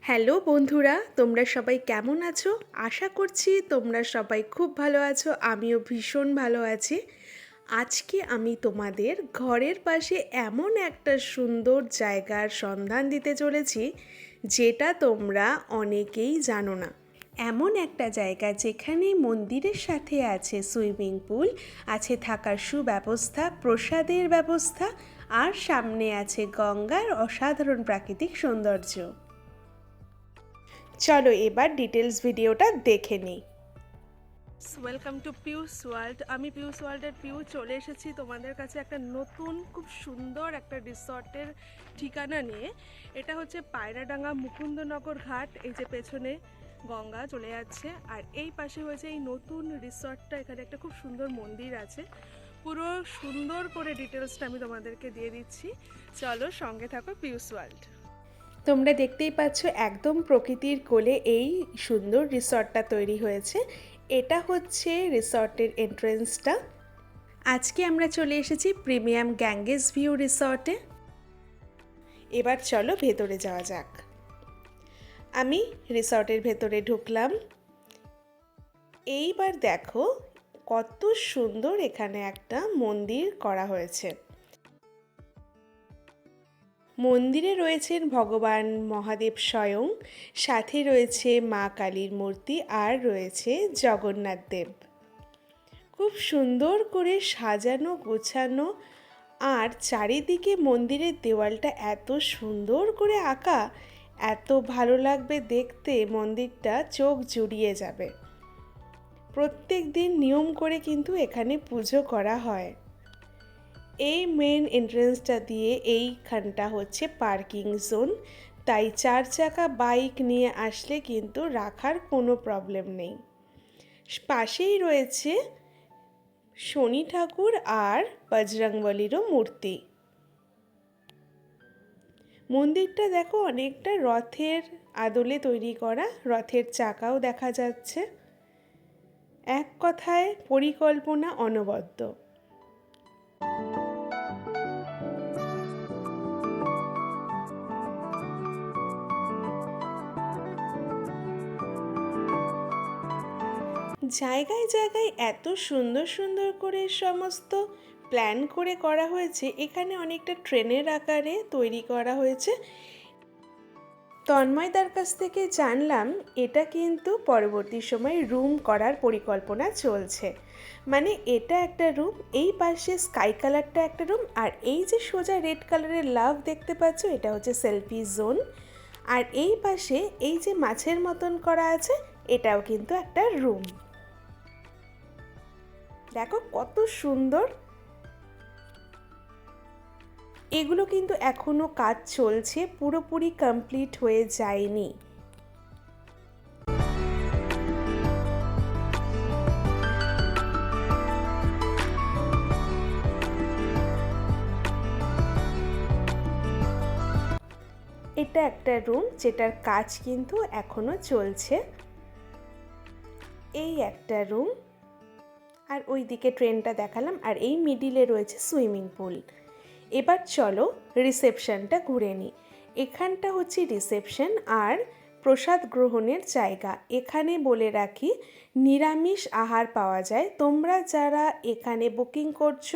Hello বন্ধুরা, তোমরা সবাই কেমন আছো? আশা করছি তোমরা সবাই খুব ভালো আছো, আমিও ভীষণ ভালো আছি। আজকে আমি তোমাদের ঘরের পাশে এমন একটা সুন্দর জায়গার সন্ধান দিতে চলেছি, যেটা তোমরা অনেকেই জানো না। এমন একটা জায়গা যেখানে মন্দিরের সাথে আছে সুইমিং পুল, আছে থাকার সুব্যবস্থা, প্রসাদের ব্যবস্থা, আর সামনে আছে গঙ্গার অসাধারণ প্রাকৃতিক সৌন্দর্য। চলো এবার ডিটেলস ভিডিওটা দেখে নিই। ওয়েলকাম টু পিউস ওয়ার্ল্ড আমি পিউস ওয়ার্ল্ডের পিউ চলে এসেছি তোমাদের কাছে একটা নতুন, খুব সুন্দর একটা রিসর্টের ঠিকানা নিয়ে। এটা হচ্ছে পায়রাডাঙ্গা মুকুন্দনগর ঘাট, এই যে পেছনে গঙ্গা চলে যাচ্ছে। আর এই পাশে হয়েছে এই নতুন রিসর্টটা এখানে একটা খুব সুন্দর মন্দির আছে। পুরো সুন্দর করে ডিটেলসটা আমি তোমাদেরকে দিয়ে দিচ্ছি। চলো সঙ্গে থাকো পিউস ওয়ার্ল্ড তোমরা দেখতেই পাচ্ছ একদম প্রকৃতির কোলে এই সুন্দর রিসর্টটা তৈরি হয়েছে। এটা হচ্ছে রিসর্টের এন্ট্রেন্সটা। আজকে আমরা চলে এসেছি প্রিমিয়াম গ্যাঙ্গেস ভিউ রিসর্টে। এবার চলো ভেতরে যাওয়া যাক। আমি রিসর্টের ভেতরে ঢুকলাম। এইবার দেখো কত সুন্দর এখানে একটা মন্দির করা হয়েছে। মন্দিরে রয়েছেন ভগবান মহাদেব স্বয়ং, সাথে রয়েছে মা কালীর মূর্তি আর রয়েছে জগন্নাথ দেব। খুব সুন্দর করে সাজানো, গোছানো আর চারিদিকে মন্দিরের দেওয়ালটা এত সুন্দর করে আঁকা, এত ভালো লাগবে দেখতে, মন্দিরটা চোখ জুড়িয়ে যাবে। প্রত্যেক দিন নিয়ম করে কিন্তু এখানে পুজো করা হয়। এই মেন এন্ট্রেন্সটা দিয়ে এইখানটা হচ্ছে পার্কিং জোন তাই চার চাকা বাইক নিয়ে আসলে কিন্তু রাখার কোনো প্রবলেম নেই। পাশেই রয়েছে শনি ঠাকুর আর বজরংবলিরও মূর্তি। মন্দিরটা দেখো অনেকটা রথের আদলে তৈরি করা, রথের চাকাও দেখা যাচ্ছে। এক কথায় পরিকল্পনা অনবদ্য। জায়গায় জায়গায় এত সুন্দর সুন্দর করে সমস্ত প্ল্যান করে করা হয়েছে, এখানে অনেকটা ট্রেনের আকারে তৈরি করা হয়েছে। তন্ময়দার কাছ থেকে জানলাম, এটা কিন্তু পরবর্তী সময় রুম করার পরিকল্পনা চলছে। মানে এটা একটা রুম এই পাশে স্কাই কালারটা একটা রুম আর এই যে সোজা রেড কালারের লাভ দেখতে পাচ্ছ, এটা হচ্ছে সেলফি জোন আর এই পাশে এই যে মাছের মতন করা আছে, এটাও কিন্তু একটা রুম দেখো কত সুন্দর। এগুলো কিন্তু এখনও কাজ চলছে, পুরোপুরি কমপ্লিট হয়ে যায়নি। এটা একটা রুম যেটার কাজ কিন্তু এখনও চলছে। এই একটা রুম আর ওই দিকে ট্রেনটা দেখালাম আর এই মিডিলে রয়েছে সুইমিং পুল। এবার চলো রিসেপশনটা ঘুরে নিই। এখানটা হচ্ছে রিসেপশন আর প্রসাদ গ্রহণের জায়গা। এখানে বলে রাখি, নিরামিষ আহার পাওয়া যায়। তোমরা যারা এখানে বুকিং করছ,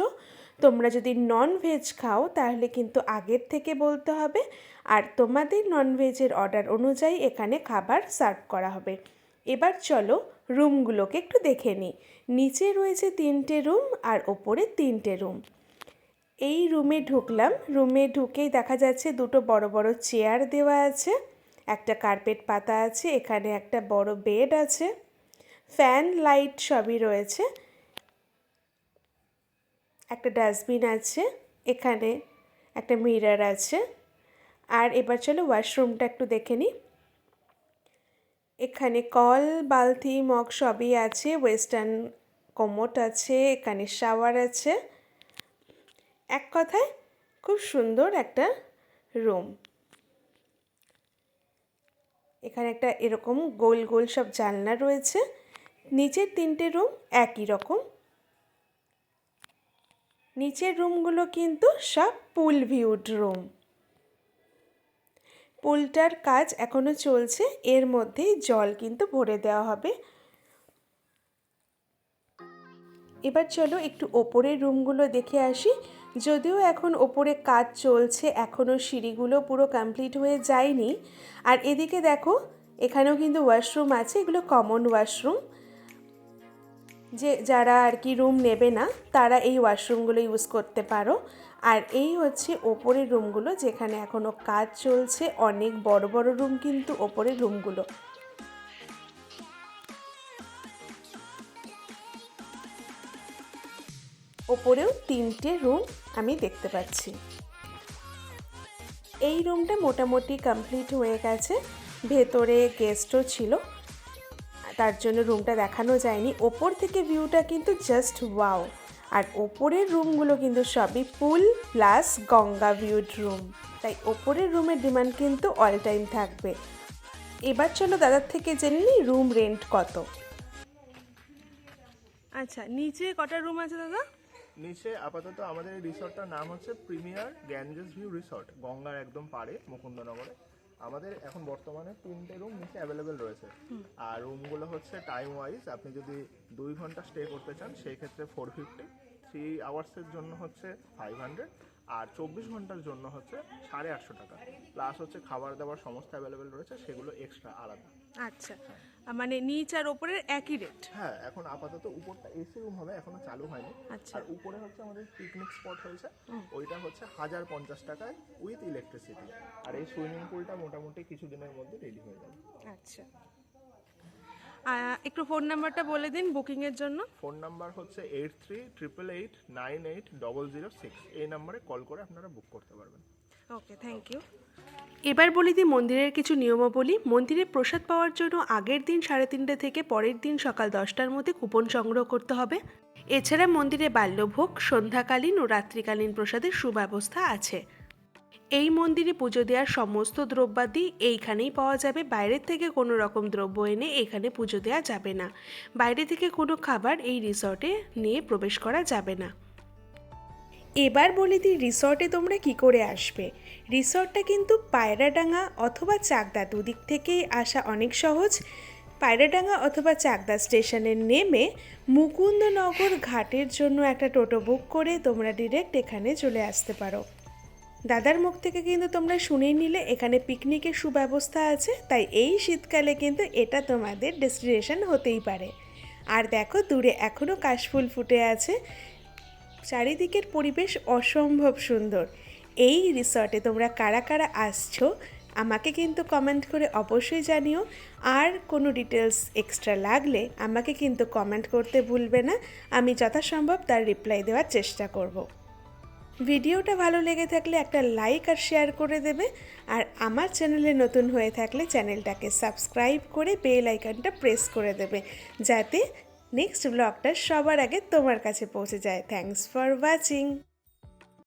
তোমরা যদি নন ভেজ খাও, তাহলে কিন্তু আগের থেকে বলতে হবে। আর তোমাদের নন ভেজের অর্ডার অনুযায়ী এখানে খাবার সার্ভ করা হবে। এবার চলো রুমগুলোকে একটু দেখে নিই। নিচে রয়েছে তিনটে রুম আর ওপরে তিনটে রুম। এই রুমে ঢুকলাম। রুমে ঢুকেই দেখা যাচ্ছে দুটো বড় বড় চেয়ার দেওয়া আছে, একটা কার্পেট পাতা আছে, এখানে একটা বড় বেড আছে, ফ্যান, লাইট সবই রয়েছে, একটা ডাস্টবিন আছে, এখানে একটা মিরার আছে। আর এবার চলো ওয়াশরুমটা একটু দেখে নিই। এখানে কল, বালতি, মগ সবই আছে ওয়েস্টার্ন কোমোট আছে, এখানে শাওয়ার আছে। এক কথায় খুব সুন্দর একটা রুম এখানে একটা এরকম গোল গোল সব জানলা রয়েছে। নিচের তিনটে রুম একই রকম। নিচের রুমগুলো কিন্তু সব পুল ভিউড রুম পুলটার কাজ এখনও চলছে, এর মধ্যেই জল কিন্তু ভরে দেওয়া হবে। এবার চলো একটু ওপরের রুমগুলো দেখে আসি। যদিও এখন ওপরে কাজ চলছে এখনও সিঁড়িগুলো পুরো কমপ্লিট হয়ে যায়নি। আর এদিকে দেখো, এখানেও কিন্তু ওয়াশরুম আছে, এগুলো কমন ওয়াশরুম যে যারা আর কি রুম নেবে না, তারা এই ওয়াশরুমগুলো ইউজ করতে পারো। আর এই হচ্ছে ওপরের রুমগুলো, যেখানে এখনও কাজ চলছে। অনেক বড় বড় রুম কিন্তু ওপরের রুমগুলো। ওপরেও তিনটে রুম আমি দেখতে পাচ্ছি। এই রুমটা মোটামুটি কমপ্লিট হয়ে গেছে। ভেতরে গেস্টও ছিল। তার জন্য রুমটা দেখানো যায়নি। ওপর থেকে ভিউটা কিন্তু জাস্ট ওয়াও আর ওপরের রুমগুলো কিন্তু সবই pool plus Ganga viewed room তাই ওপরের রুমের ডিমান্ড কিন্তু অল টাইম থাকবে। এবার চলো দাদার থেকে জেনে নিই রুম রেন্ট কত। আচ্ছা নিচে কটা রুম আছে দাদা? নিচে আপাতত আমাদের এই রিসর্টটার নাম হচ্ছে প্রিমিয়ার গ্যাঞ্জেস ভিউ রিসর্ট গঙ্গার একদম পাড়ে মুকুন্দনগরে। আমাদের এখন বর্তমানে তিনটে রুম নিচে অ্যাভেলেবেল রয়েছে। আর রুমগুলো হচ্ছে টাইম ওয়াইজ আপনি যদি দুই ঘণ্টা স্টে করতে চান সেই ক্ষেত্রে ফোর ফিফটি থ্রি আওয়ার্সের জন্য হচ্ছে ফাইভ হান্ড্রেড আর চব্বিশ ঘণ্টার জন্য হচ্ছে সাড়ে আটশো টাকা। প্লাস হচ্ছে খাবার দাবার সমস্ত অ্যাভেলেবেল রয়েছে সেগুলো এক্সট্রা আলাদা। আচ্ছা। মানে নিচ আর ওপরের একই রেট হ্যাঁ এখন আপাতত উপরটা এসি রুম হবে এখনও চালু হয়নি। আচ্ছা। আর উপরে হচ্ছে আমাদের পিকনিক স্পট হয়েছে। ওইটা হচ্ছে হাজার পঞ্চাশ টাকায় উইথ ইলেকট্রিসিটি আর এই সুইমিং পুলটা মোটামুটি কিছুদিনের মধ্যে রেডি হয়ে যাবে। আচ্ছা। একটু ফোন নাম্বারটা বলে দিন বুকিংয়ের জন্য। ফোন নাম্বার হচ্ছে eight three triple eight nine eight double zero six এই নাম্বারে কল করে আপনারা বুক করতে পারবেন। ওকে থ্যাংক ইউ এবার বলি দিই মন্দিরের কিছু নিয়মাবলী। মন্দিরে প্রসাদ পাওয়ার জন্য আগের দিন সাড়ে তিনটে থেকে পরের দিন সকাল দশটার মধ্যে কুপন সংগ্রহ করতে হবে। এছাড়া মন্দিরে বাল্যভোগ, সন্ধ্যাকালীন ও রাত্রিকালীন প্রসাদের সুব্যবস্থা আছে। এই মন্দিরে পুজো দেওয়ার সমস্ত দ্রব্যাদি এইখানেই পাওয়া যাবে। বাইরের থেকে কোনো রকম দ্রব্য এনে এখানে পুজো দেওয়া যাবে না। বাইরে থেকে কোনো খাবার এই রিসর্টে নিয়ে প্রবেশ করা যাবে না। এবার বলে দিই রিসর্টে তোমরা কি করে আসবে। রিসর্টটা কিন্তু পায়রাডাঙ্গা অথবা চাকদা দুদিক থেকেই আসা অনেক সহজ। পায়রাডাঙ্গা অথবা চাকদা স্টেশনে নেমে মুকুন্দনগর ঘাটের জন্য একটা টোটো বুক করে তোমরা ডিরেক্ট এখানে চলে আসতে পারো। দাদার মুখ থেকে কিন্তু তোমরা শুনেই নিলে এখানে পিকনিকের সুব্যবস্থা আছে, তাই এই শীতকালে কিন্তু এটা তোমাদের ডেস্টিনেশন হতেই পারে। আর দেখো দূরে এখনও কাশফুল ফুটে আছে। চারিদিকের পরিবেশ অসম্ভব সুন্দর। এই রিসর্টে তোমরা কারা কারা আসছো, আমাকে কিন্তু কমেন্ট করে অবশ্যই জানিও। আর কোনো ডিটেলস এক্সট্রা লাগলে আমাকে কিন্তু কমেন্ট করতে ভুলবে না। আমি যথাসম্ভব তার রিপ্লাই দেওয়ার চেষ্টা করব। ভিডিওটা ভালো লেগে থাকলে একটা লাইক আর শেয়ার করে দেবে। আর আমার চ্যানেলে নতুন হয়ে থাকলে চ্যানেলটাকে সাবস্ক্রাইব করে বেল আইকনটা প্রেস করে দেবে। যাতে নেক্সট ব্লগটা সবার আগে তোমার কাছে পৌঁছে যায়। Thanks for watching